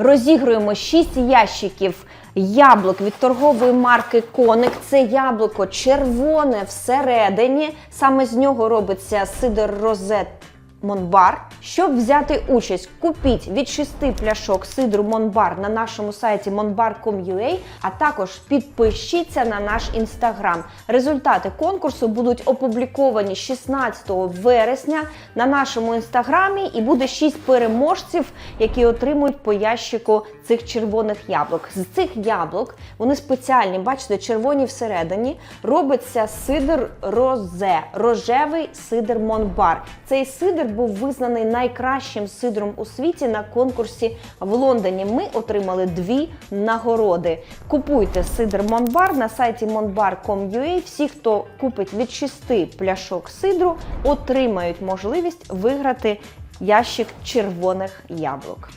Розігруємо 6 ящиків яблук від торгової марки Коник. Це яблуко червоне всередині. Саме з нього робиться сидор розет. Монбар. Щоб взяти участь, купіть від 6 пляшок сидру Монбар на нашому сайті monbar.com.ua, а також підпишіться на наш інстаграм. Результати конкурсу будуть опубліковані 16 вересня на нашому інстаграмі, і буде 6 переможців, які отримують по ящику цих червоних яблук. З цих яблук вони спеціальні, бачите, червоні всередині. Робиться сидр розе, рожевий сидр Монбар. Цей сидр був визнаний найкращим сидром у світі на конкурсі в Лондоні. Ми отримали дві нагороди. Купуйте сидр Монбар на сайті monbar.com.ua. Всі, хто купить від 6 пляшок сидру, отримають можливість виграти ящик червоних яблук.